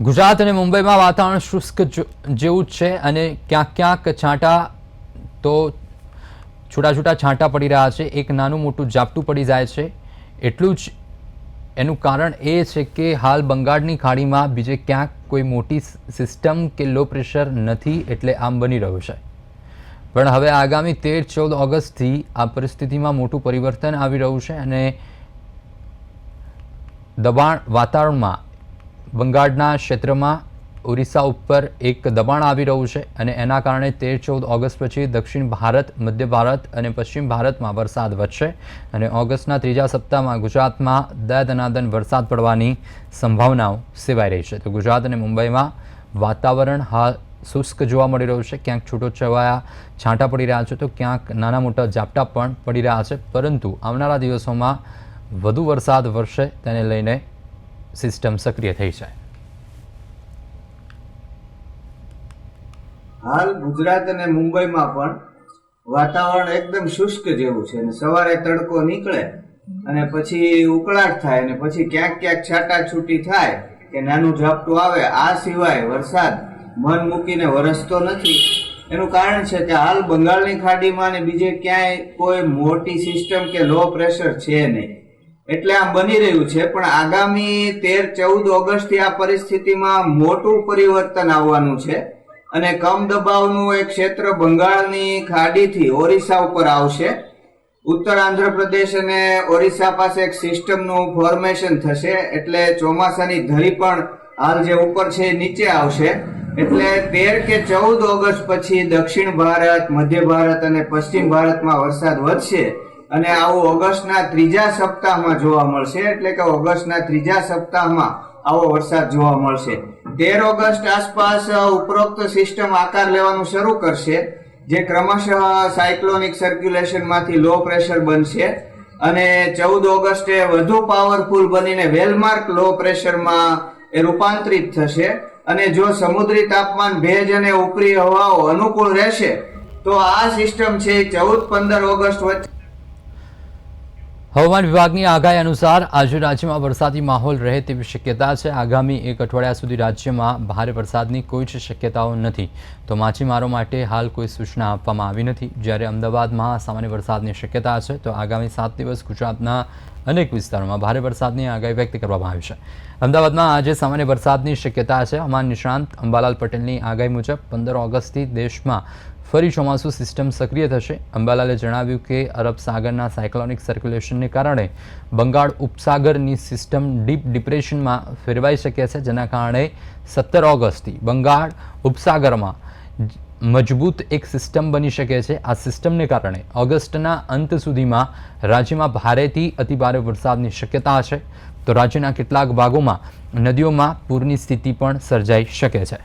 ગુજરાત અને મુંબઈમાં વાતાવરણ શુષ્ક જેવું જ છે અને ક્યાંક ક્યાંક છાંટા તો છૂટા છૂટા છાંટા પડી રહ્યા છે. એક નાનું મોટું ઝાપટું પડી જાય છે. એટલું જ એનું કારણ એ છે કે હાલ બંગાળની ખાડીમાં બીજે ક્યાંક કોઈ મોટી સિસ્ટમ કે લો પ્રેશર નથી એટલે આમ બની રહ્યું છે. પણ હવે આગામી તેર ચૌદ ઓગસ્ટથી આ પરિસ્થિતિમાં મોટું પરિવર્તન આવી રહ્યું છે અને દબાણ વાતાવરણમાં બંગાળના ક્ષેત્રમાં ઓરિસ્સા ઉપર એક દબાણ આવી રહ્યું છે અને એના કારણે તેર ચૌદ ઓગસ્ટ પછી દક્ષિણ ભારત, મધ્ય ભારત અને પશ્ચિમ ભારતમાં વરસાદ વધશે અને ઓગસ્ટના ત્રીજા સપ્તાહમાં ગુજરાતમાં દનાદન વરસાદ પડવાની સંભાવનાઓ સેવાઈ રહી છે. તો ગુજરાત અને મુંબઈમાં વાતાવરણ હાલ શુષ્ક જોવા મળી રહ્યું છે. ક્યાંક છૂટો છવાયા છાંટા પડી રહ્યા છે તો ક્યાંક નાના મોટા ઝાપટા પણ પડી રહ્યા છે. પરંતુ આવનારા દિવસોમાં વધુ વરસાદ વરસે તેને લઈને સિસ્ટમ સક્રિય થઈ જાય. હાલ ગુજરાત અને મુંબઈમાં પણ વાતાવરણ એકદમ શુષ્ક જેવું છે અને સવારે તડકો નીકળે અને પછી ઉકળાટ થાય અને પછી ક્યાંક ક્યાંક છાટાછૂટી થાય કે નાનું ઝાપટું આવે, આ સિવાય વરસાદ મન મૂકીને વરસતો નથી. એનું કારણ છે કે હાલ બંગાળની ખાડીમાં ને બીજે ક્યાંય કોઈ મોટી સિસ્ટમ કે લો પ્રેશર છે નહીં. એટલે આ બની રહ્યું છે, પણ આગામી તેર, ચૌદ ઓગસ્ટથી આ પરિસ્થિતિમાં મોટું પરિવર્તન આવવાનું છે અને કમ દબાવનું એક ક્ષેત્ર બંગાળની ખાડીથી ઓરિસ્સા ઉપર આવશે. ઉત્તર આંધ્રપ્રદેશ અને ઓરિસ્સા પાસે એક સિસ્ટમનું ફોર્મેશન થશે, એટલે ચોમાસાની ધરી પણ હાલ જે ઉપર છે નીચે આવશે. એટલે તેર કે ચૌદ ઓગસ્ટ પછી દક્ષિણ ભારત, મધ્ય ભારત અને પશ્ચિમ ભારતમાં વરસાદ વધશે. અને આવું ઓગસ્ટના ત્રીજા સપ્તાહમાં જોવા મળશે. એટલે કે ઓગસ્ટના ત્રીજા સપ્તાહમાં આવો વરસાદ જોવા મળશે. તેર ઓગસ્ટ આસપાસ ઉપરોક્ત સિસ્ટમ આકાર લેવાનું શરૂ કરશે, જે ક્રમશઃ સાયક્લોનિક સર્ક્યુલેશનમાંથી લો પ્રેશર બનશે અને ચૌદ ઓગસ્ટે વધુ પાવરફુલ બનીને વેલમાર્ક લો પ્રેશરમાં એ રૂપાંતરિત થશે. અને જો સમુદ્રી તાપમાન ભેજ અને ઉપરી હવાઓ અનુકૂળ રહેશે, તો આ સિસ્ટમ છે ચૌદ પંદર ઓગસ્ટ વચ્ચે હવામાન વિભાગની આગાહી અનુસાર આજે રાજ્યમાં વરસાદી માહોલ રહે તેવી શક્યતા છે. આગામી એક અઠવાડિયા સુધી રાજ્યમાં ભારે વરસાદની કોઈ જ શક્યતાઓ નથી. તો માછીમારો માટે હાલ કોઈ સૂચના આપવામાં આવી નથી. જ્યારે અમદાવાદમાં સામાન્ય વરસાદની શક્યતા છે, તો આગામી સાત દિવસ ગુજરાતના અનેક વિસ્તારોમાં ભારે વરસાદની આગાહી વ્યક્ત કરવામાં આવી છે. અમદાવાદમાં આજે સામાન્ય વરસાદની શક્યતા છે. હવામાન નિષ્ણાંત અંબાલાલ પટેલની આગાહી મુજબ પંદર ઓગસ્ટથી દેશમાં ફરી ચોમાસું સિસ્ટમ સક્રિય થશે. અંબાલાલે જણાવ્યું કે, અરબ સાગરના સાયક્લોનિક સર્ક્યુલેશનને કારણે બંગાળ ઉપસાગરની સિસ્ટમ ડીપ ડિપ્રેશનમાં ફેરવાઈ શકે છે, જેના કારણે સત્તર ઓગસ્ટથી બંગાળ ઉપસાગરમાં મજબૂત એક સિસ્ટમ બની શકે છે. આ સિસ્ટમને કારણે ઓગસ્ટના અંત સુધીમાં રાજ્યમાં ભારેથી અતિભારે વરસાદની શક્યતા છે. તો રાજ્યના કેટલાક ભાગોમાં નદીઓમાં પૂરની સ્થિતિ પણ સર્જાઈ શકે છે.